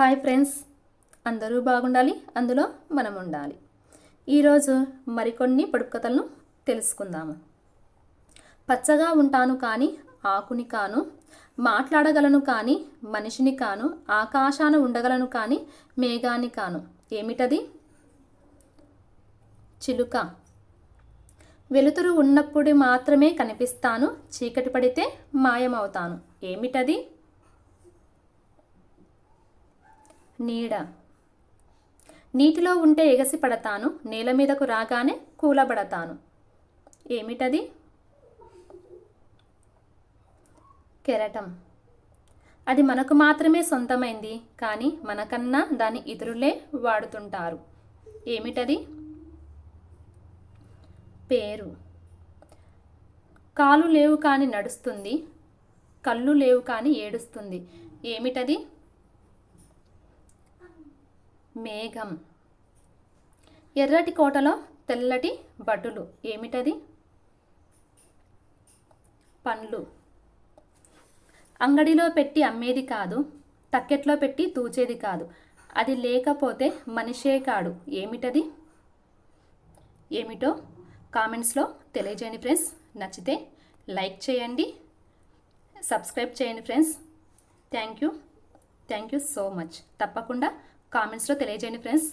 Hi friends. అందరూ బాగుండాలి అందులో మనం ఉండాలి ఈరోజు మరికొన్ని పొడుపు కథలను తెలుసుకుందాము. పచ్చగా ఉంటాను కానీ ఆకుని కాను మాట్లాడగలను కానీ మనిషిని కాను ఆకాశాన ఉండగలను కానీ మేఘాన్ని కాను. ఏమిటది? చిలుక. వెలుతురు ఉన్నప్పుడు మాత్రమే కనిపిస్తాను చీకటి పడితే మాయమవుతాను. ఏమిటది? నీడ. నీటిలో ఉంటే ఎగసి పడతాను నేల మీదకు రాగానే కూలబడతాను. ఏమిటది? కెరటం. అది మనకు మాత్రమే సొంతమైంది కానీ మనకన్నా దాని ఇతరులే వాడుతుంటారు. ఏమిటది? పేరు. కాలు లేవు కానీ నడుస్తుంది కళ్ళు లేవు కానీ ఏడుస్తుంది. ఏమిటది? మేఘం. ఎర్రటి కోటలో తెల్లటి బడ్డులు ఏమిటది? పండ్లు. అంగడిలో పెట్టి అమ్మేది కాదు తక్కెట్లో పెట్టి తూచేది కాదు. అది లేకపోతే మనిషే కాడు. ఏమిటది? ఏమిటో కామెంట్స్లో తెలియజేయండి ఫ్రెండ్స్. నచ్చితే లైక్ చేయండి సబ్స్క్రైబ్ చేయండి friends. Thank you. Thank you so much. తప్పకుండా కామెంట్స్లో తెలియజేయండి ఫ్రెండ్స్